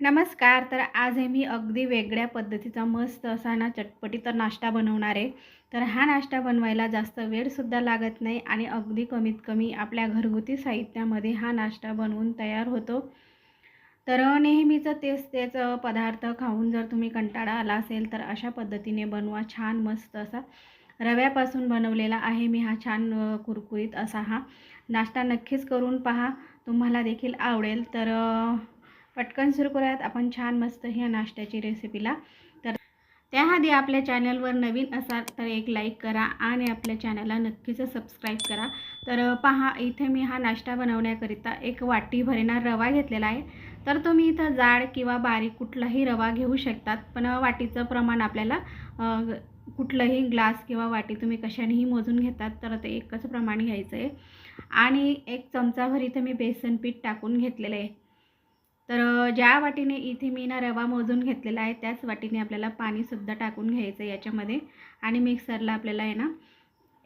नमस्कार तर आज हे मी अगदी वेगळ्या पद्धतीचा मस्त असा ना चटपटी तर नाश्ता बनवणार आहे. तर हा नाश्ता बनवायला जास्त वेळसुद्धा लागत नाही आणि अगदी कमीत कमी आपल्या घरगुती साहित्यामध्ये हा नाश्ता बनवून तयार होतो. तर नेहमीचं तेच तेच पदार्थ खाऊन जर तुम्ही कंटाळा आला असेल तर अशा पद्धतीने बनवा छान मस्त असा. रव्यापासून बनवलेला आहे मी हा छान कुरकुरीत असा हा. नाश्ता नक्कीच करून पहा. तुम्हाला देखील आवडेल. तर पटकन सुरू करूयात. आपण छान मस्त ह्या नाश्त्याची रेसिपीला तर त्याआधी आपल्या चॅनलवर नवीन असाल तर एक लाईक करा आणि आपल्या चॅनलला नक्कीच सबस्क्राईब करा. तर पहा इथे मी हा नाश्ता बनवण्याकरिता एक वाटी भरेना रवा घेतलेला आहे. तर तुम्ही इथं जाड किंवा बारीक कुठलाही रवा घेऊ शकतात पण वाटीचं प्रमाण आपल्याला कुठलंही ग्लास किंवा वाटी तुम्ही कशानेही मोजून घेतात तर ते एकच प्रमाण घ्यायचं आहे आणि एक चमचाभर इथं मी बेसन पीठ टाकून घेतलेलं आहे. तर ज्या वाटीने इथे मी ना रवा मोजून घेतलेला आहे त्याच वाटीने आपल्याला पाणीसुद्धा टाकून घ्यायचं आहे याच्यामध्ये. आणि मिक्सरला आपल्याला आहे ना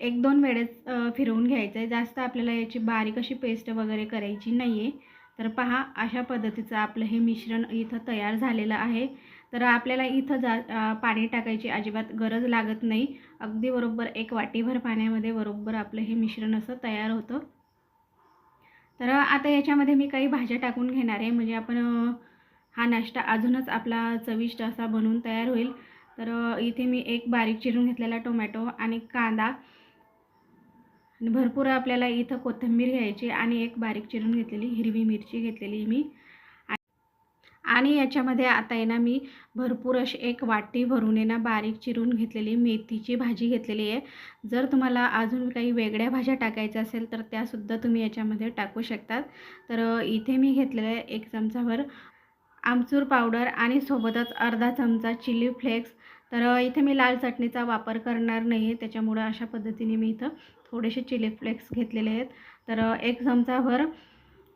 एक दोन वेळेस फिरवून घ्यायचं आहे. जास्त आपल्याला याची बारीक अशी पेस्ट वगैरे करायची नाही आहे तर पहा अशा पद्धतीचं आपलं हे मिश्रण इथं तयार झालेलं आहे. तर आपल्याला इथं जा पाणी टाकायची अजिबात गरज लागत नाही. अगदी बरोबर एक वाटीभर पाण्यामध्ये बरोबर आपलं हे मिश्रण असं तयार होतं. तर आता याच्यामध्ये मी काही भाज्या टाकून घेणार आहे. म्हणजे आपण हा नाश्ता अजूनच आपला चविष्ट असा बनवून तयार होईल. तर इथे मी एक बारीक चिरून घेतलेला टोमॅटो आणि कांदा. आणि भरपूर आपल्याला इथं कोथिंबीर घ्यायची आणि एक बारीक चिरून घेतलेली हिरवी मिरची घेतलेली मी. आणि याच्यामध्ये आता आहे ना मी भरपूर अशी एक वाटी भरून आहे ना बारीक चिरून घेतलेली मेथीची भाजी घेतलेली आहे. जर तुम्हाला अजून काही वेगळ्या भाज्या टाकायच्या असेल तर त्यासुद्धा तुम्ही याच्यामध्ये टाकू शकतात. तर इथे मी घेतलेलं आहे एक चमचाभर आमचूर पावडर आणि सोबतच अर्धा चमचा चिली फ्लेक्स. तर इथे मी लाल चटणीचा वापर करणार नाही आहे. त्याच्यामुळं अशा पद्धतीने मी इथं थोडेसे चिली फ्लेक्स घेतलेले आहेत. तर एक चमचाभर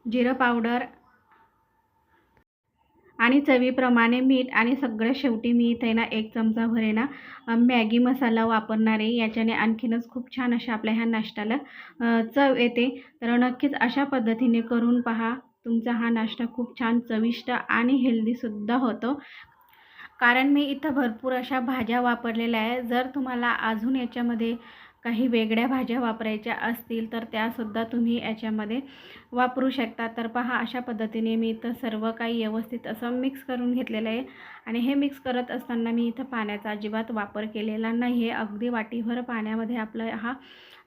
जिरं पावडर आणि चवीप्रमाणे मीठ आणि सगळ्या शेवटी मी इथे ना एक चमचा भरे ना मॅगी मसाला वापरणार आहे. याच्याने आणखीनच खूप छान अशा आपल्या ह्या नाश्त्याला चव येते. तर नक्कीच अशा पद्धतीने करून पहा. तुमचा हा नाश्ता खूप छान चविष्ट आणि हेल्दीसुद्धा होतो. कारण मी इथं भरपूर अशा भाज्या वापरलेल्या आहे. जर तुम्हाला अजून याच्यामध्ये काही वेगळ्या भाज्या वापरायच्या असतील तर त्यासुद्धा तुम्ही याच्यामध्ये वापरू शकता. तर पहा अशा पद्धतीने मी इथं सर्व काही व्यवस्थित असं मिक्स करून घेतलेलं आहे. आणि हे मिक्स करत असताना मी इथं पाण्याचा अजिबात वापर केलेला नाही आहे अगदी वाटीभर पाण्यामध्ये आपलं हा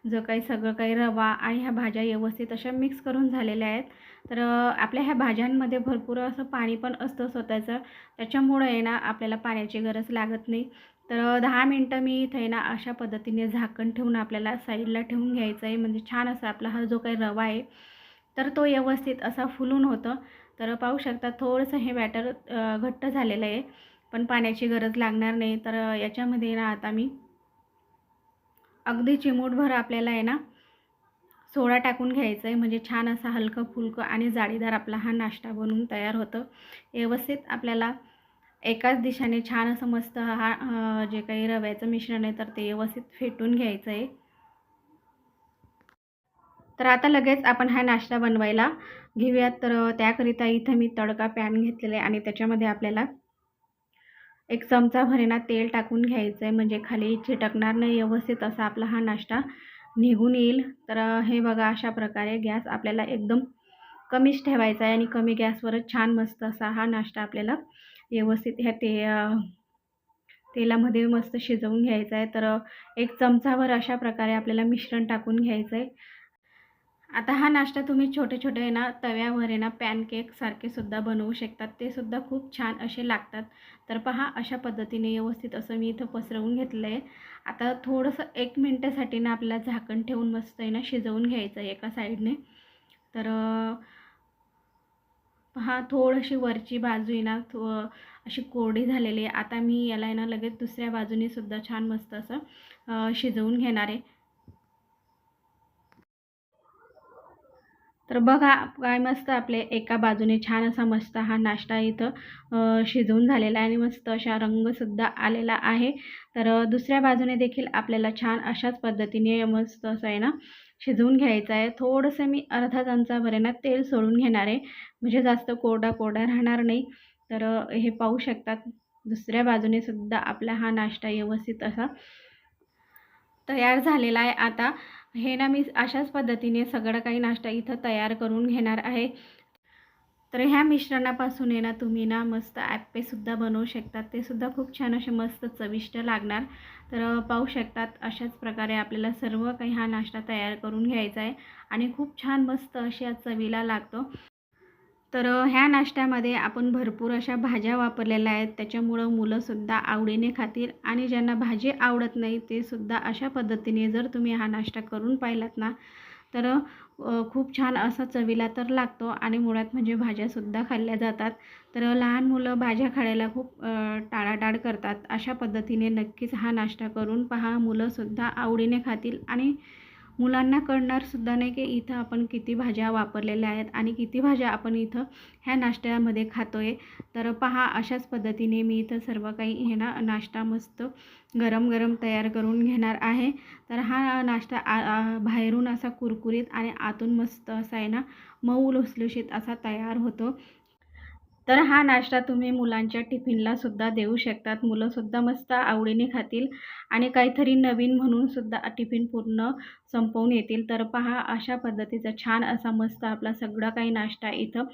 जो काही सगळं काही रवा आणि ह्या भाज्या व्यवस्थित अशा मिक्स करून झालेल्या आहेत. तर आपल्या ह्या भाज्यांमध्ये भरपूर असं पाणी पण असतं स्वतःचं. त्याच्यामुळं आहे ना आपल्याला पाण्याची गरज लागत नाही. तर दहा मिनटं मी इथे ना अशा पद्धतीने झाकण ठेवून आपल्याला साईडला ठेवून घ्यायचं आहे. म्हणजे छान असा आपला हा जो काही रवा आहे तर तो व्यवस्थित असा फुलून होतं. तर पाहू शकता थोडंसं हे बॅटर घट्ट झालेलं आहे. पण पाण्याची गरज लागणार नाही. तर याच्यामध्ये ना आता मी अगदी चिमूटभर आपल्याला आहे ना सोडा टाकून घ्यायचं आहे. म्हणजे छान असा हलकं फुलकं आणि जाळीदार आपला हा नाश्ता बनवून तयार होतं. व्यवस्थित आपल्याला एकाच दिशेने छान असं मस्त हा जे काही रव्याचं मिश्रण आहे तर ते व्यवस्थित फेटून घ्यायचं आहे तर आता लगेच आपण हा नाश्ता बनवायला घेऊयात. तर त्याकरिता इथं मी तडका पॅन घेतलेला आहे आणि त्याच्यामध्ये आपल्याला एक चमचा भरेना तेल टाकून घ्यायचं आहे म्हणजे खाली चिटकणार नाही व्यवस्थित असा आपला हा नाश्ता निघून येईल. तर हे बघा अशा प्रकारे गॅस आपल्याला एकदम कमीच ठेवायचा आहे आणि कमी गॅसवरच छान मस्त असा हा नाश्ता आपल्याला व्यवस्थित ह्या ते तेलामध्ये मस्त शिजवून घ्यायचं आहे तर एक चमचाभर अशा प्रकारे आपल्याला मिश्रण टाकून घ्यायचं आहे आता हा नाश्ता तुम्ही छोटे छोटे आहे ना तव्यावर आहे ना पॅनकेकसारखे सुद्धा बनवू शकतात. ते सुद्धा खूप छान असे लागतात. तर पहा अशा पद्धतीने व्यवस्थित असं मी इथं पसरवून घेतलं आहे आता थोडंसं एक मिनटासाठी ना आपल्याला झाकण ठेवून मस्त आहे ना शिजवून घ्यायचं आहे एका साईडने. तर पहा थोडीशी वरची बाजू आहे ना थो अशी कोरडी झालेली आहे. आता मी याला आहे ना लगेच दुसऱ्या बाजूने सुद्धा छान मस्त असं शिजवून घेणार आहे. तर बघा काय मस्त आपले एका बाजूने छान असा मस्त हा नाश्ता इथं शिजवून झालेला आहे आणि मस्त अशा रंगसुद्धा आलेला आहे. तर दुसऱ्या बाजूने देखील आपल्याला छान अशाच पद्धतीने मस्त असं आहे ना शिजवून घ्यायचं आहे. थोडंसं मी अर्धा चमचाभर आहे ना तेल सोडून घेणार आहे. म्हणजे जास्त कोरडा कोरडा राहणार नाही. तर हे पाहू शकतात. दुसऱ्या बाजूने सुद्धा आपला हा नाश्ता व्यवस्थित असा तयार झालेला आहे. आता हे ना मी अशाच पद्धतीने सगळं काही नाश्ता इथं तयार करून घेणार आहे. तर ह्या मिश्रणापासून आहे ना तुम्ही ना मस्त ॲप्पेसुद्धा बनवू शकतात. ते सुद्धा खूप छान असे मस्त चविष्ट लागणार. तर पाहू शकतात अशाच प्रकारे आपल्याला सर्व काही हा नाश्ता तयार करून घ्यायचा आहे. आणि खूप छान मस्त अशी चवीला लागतो. तर ह्या नाश्त्यामध्ये आपण भरपूर अशा भाज्या वापरलेल्या आहेत. त्याच्यामुळं मुलंसुद्धा आवडीने खातील आणि ज्यांना भाजी आवडत नाही ते सुद्धा अशा पद्धतीने जर तुम्ही हा नाश्ता करून पाहिलात ना तर खूप छान असा चवीला तर लागतो आणि मुळात म्हणजे भाज्यासुद्धा खाल्ल्या जातात. तर लहान मुलं भाज्या खायला खूप टाळाटाळ करतात. अशा पद्धतीने नक्कीच हा नाश्ता करून पहा मुलंसुद्धा आवडीने खातील आणि मुलांना कळणारसुद्धा नाही की इथं आपण किती भाज्या वापरलेल्या आहेत आणि किती भाज्या आपण इथं ह्या नाश्त्यामध्ये खातो आहे तर पहा अशाच पद्धतीने मी इथं सर्व काही हे ना नाश्ता मस्त गरम गरम तयार करून घेणार आहे. तर हा नाश्ता आ आ बाहेरून असा कुरकुरीत आणि आतून मस्त असा आहे ना मऊ लुसलुशीत असा तयार होतो. तर हा नाश्ता तुम्ही मुलांच्या टिफिनला सुद्धा देऊ शकतात. मुलंसुद्धा मस्त आवडीने खातील आणि काहीतरी नवीन म्हणून सुद्धा टिफिन पूर्ण संपवून येतील. तर पहा अशा पद्धतीचा छान असा मस्त आपला सगळा काही नाश्ता इथं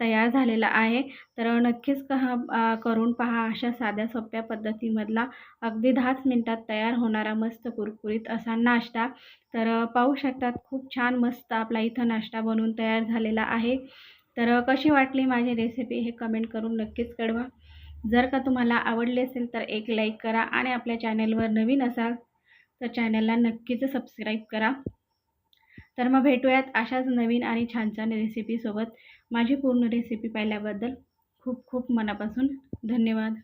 तयार झालेला आहे. तर नक्कीच कहा करून पहा अशा साध्या सोप्या पद्धतीमधला अगदी दहाच मिनटात तयार होणारा मस्त कुरकुरीत असा नाश्ता. तर पाहू शकतात खूप छान मस्त आपला इथं नाश्ता बनवून तयार झालेला आहे. तर कशी वाटली माझी रेसिपी हे कमेंट करून नक्कीच कळवा. जर का तुम्हाला आवडली असेल तर एक लाईक करा आणि आपल्या चॅनेलवर नवीन असाल तर चॅनलला नक्कीच सबस्क्राईब करा. तर मग भेटूयात अशाच नवीन आणि छान छान रेसिपीसोबत माझी पूर्ण रेसिपी पाहिल्याबद्दल खूप खूप मनापासून धन्यवाद.